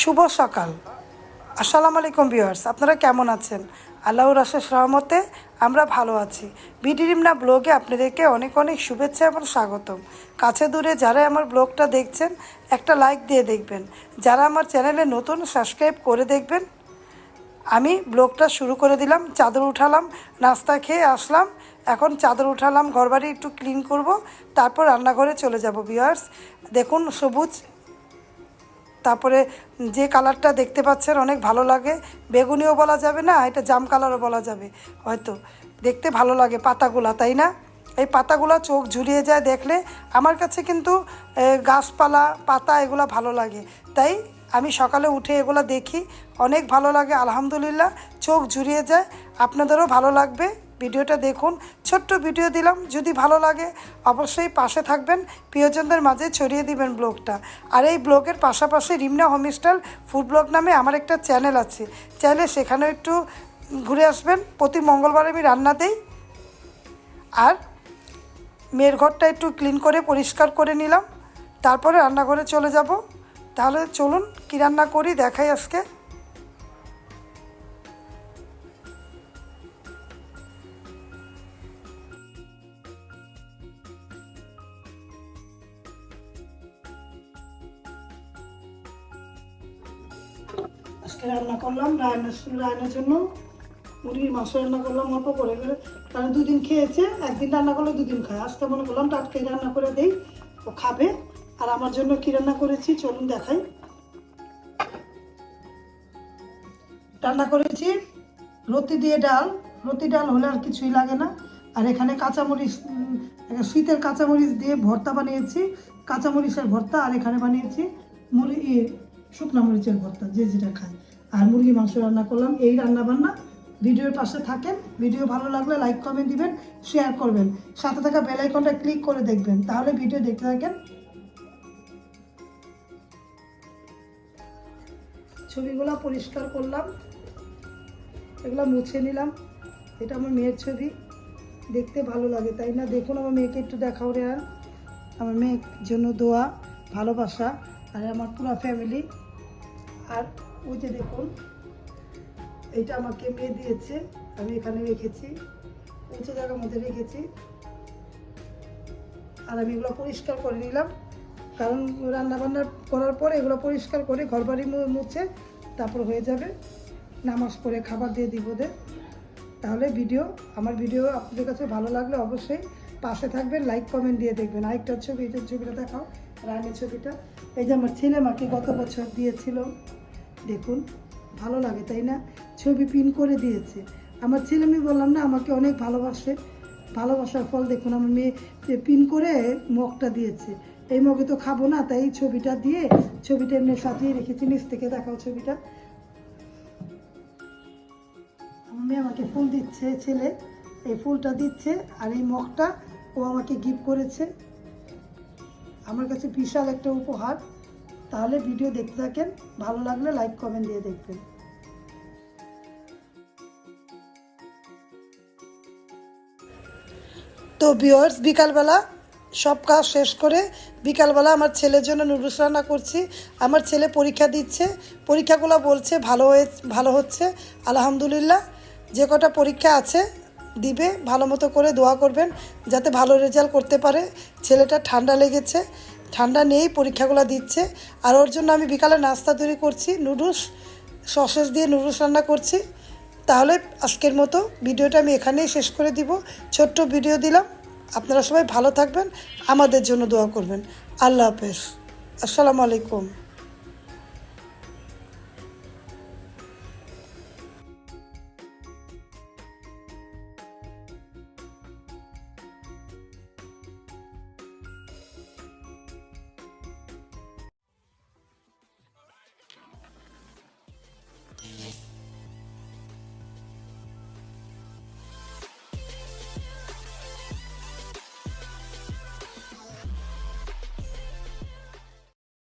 শুভ সকাল। আসসালামু আলাইকুম ভিউয়ার্স, আপনারা কেমন আছেন? আল্লাহর আশেষ রহমতে আমরা ভালো আছি। বিডিরিমনা ব্লগে আপনাদেরকে অনেক অনেক শুভেচ্ছা এবং স্বাগতম। কাছে দূরে যারা আমার ব্লগটা দেখছেন, একটা লাইক দিয়ে দেখবেন। যারা আমার চ্যানেলে নতুন, সাবস্ক্রাইব করে দেখবেন। আমি ব্লগটা শুরু করে দিলাম, চাদর উঠালাম, নাস্তা খেয়ে আসলাম। এখন চাদর উঠালাম, ঘরবাড়ি একটু ক্লিন করব, তারপর রান্নাঘরে চলে যাব ভিউয়ার্স। দেখুন সবুজ তারপরে যে কালারটা দেখতে পাচ্ছেন অনেক ভালো লাগে। বেগুনিও বলা যাবে না, এটা জাম কালারও বলা যাবে। হয়তো দেখতে ভালো লাগে পাতাগুলা, তাই না? এই পাতাগুলো চোখ ঝুলিয়ে যায় দেখলে। আমার কাছে কিন্তু গাছপালা, পাতা এগুলো ভালো লাগে। তাই আমি সকালে উঠে এগুলো দেখি। অনেক ভালো লাগে, আলহামদুলিল্লাহ। চোখ জুড়িয়ে যায়। আপনাদেরও ভালো লাগবে। ভিডিওটা দেখুন। ছোট্ট ভিডিও দিলাম, যদি ভালো লাগে অবশ্যই পাশে থাকবেন। প্রিয়জনদের মাঝে ছড়িয়ে দিবেন ব্লগটা। আর এই ব্লগের পাশাপাশি রিমনা হোমস্টাইল ফুড ব্লগ নামে আমার একটা চ্যানেল আছে। চাইলে সেখানেও একটু ঘুরে আসবেন। প্রতি মঙ্গলবার আমি রান্না দেই। আর মেয়ের ঘরটা একটু ক্লিন করে, পরিষ্কার করে নিলাম। তারপরে রান্নাঘরে চলে যাব। তাহলে চলুন কী রান্না করি দেখাই আজকে। আজকে রান্না করলাম রায়নার রায়নার জন্য। মুরগির মাংস রান্না করলাম অল্প করে করে। কারণ দুদিন খেয়েছে একদিন রান্না করলে দুদিন খায়। আজকে মনে করলাম টাটকাই রান্না করে দেই ও খাবে। আর আমার জন্য কী রান্না করেছি চলুন দেখাই। রান্না করেছি রতি দিয়ে ডাল। রতি ডাল হলে আর কিছুই লাগে না। আর এখানে কাঁচামরিচ শীতের কাঁচামরিচ দিয়ে ভর্তা বানিয়েছি। কাঁচামরিচের ভর্তা আর এখানে বানিয়েছি ইয়ে, শুকনা মরিচের ভর্তা, যে যেটা খায়। আর মুরগি মাংস রান্না করলাম, এই রান্না বান্না ভিডিওর পাশে থাকেন। ভিডিও ভালো লাগলে লাইক, কমেন্ট দিবেন, শেয়ার করবেন। সাথে থাকা বেল আইকনটা ক্লিক করে দেখবেন। তাহলে ভিডিও দেখতে থাকেন। ছবিগুলো পরিষ্কার করলাম। এগুলো মুছে নিলাম। এটা আমার মেয়ের ছবি। দেখতে ভালো লাগে, তাই না? দেখুন আমার মেয়েকে একটু দেখাও রে আর আমার মেয়ের জন্য দোয়া, ভালোবাসা, আর আমার পুরো ফ্যামিলি আর ওই যে দেখুন এটা আমাকে মেয়ে দিয়েছে, আমি এখানে রেখেছি, উঁচু জায়গার মধ্যে রেখেছি। আর আমি এগুলো পরিষ্কার করে নিলাম, কারণ রান্না বান্না করার পরে এগুলো পরিষ্কার করে ঘর বাড়ি মুছে তারপর হয়ে যাবে। নামাজ পড়ে খাবার দিয়ে দিব ওদের। তাহলে ভিডিও, আমার ভিডিও আপনাদের কাছে ভালো লাগলে অবশ্যই পাশে থাকবেন লাইক কমেন্ট দিয়ে দেখবেন। আরেকটা ছবি ছবিটা দেখাও রানের ছবিটা। এই যে আমার ছেলে মাকে গত বছর দিয়েছিল। দেখুন, ভালো লাগে, তাই না? ছবি পিন করে দিয়েছে। আমার ছেলে মেয়ে বললাম, না, আমাকে অনেক ভালোবাসে, ভালোবাসার ফল দেখুন। আমার মেয়ে পিন করে মগটা দিয়েছে। এই মগে তো খাব না, তাই ছবিটা দিয়ে ছবিটা এমনি সাজিয়ে রেখেছি, নিচ থেকে দেখাও ছবিটা। আমার মেয়ে আমাকে ফুল দিচ্ছে, ছেলে এই ফুলটা দিচ্ছে আর এই মগটা ও আমাকে গিফট করেছে। আমার কাছে বিশাল একটা উপহার। তাহলে ভিডিও দেখতে থাকেন। ভালো লাগলে লাইক কমেন্ট দিয়ে দেখবেন। তো ভিওয়ার্স বিকালবেলা সব কাজ শেষ করে বিকালবেলা আমার ছেলের জন্য নুডলস রান্না করছি। আমার ছেলে পরীক্ষা দিচ্ছে। পরীক্ষাগুলো বলছে ভালো হয়ে, ভালো হচ্ছে। আলহামদুলিল্লাহ, যে কটা পরীক্ষা আছে দিবে, ভালো মতো করে দোয়া করবেন, যাতে ভালো রেজাল্ট করতে পারে। ছেলেটা ঠান্ডা লেগেছে। ঠান্ডা নেই, পরীক্ষাগুলো দিচ্ছে। আর ওর জন্য আমি বিকালে নাস্তা তৈরি করছি, নুডলস, সসেস দিয়ে নুডলস রান্না করছি। তাহলে আজকের মতো ভিডিওটা আমি এখানেই শেষ করে দিব। ছোট্ট ভিডিও দিলাম। আপনারা সবাই ভালো থাকবেন, আমাদের জন্য দোয়া করবেন। আল্লাহ হাফেজ। আসসালামু আলাইকুম।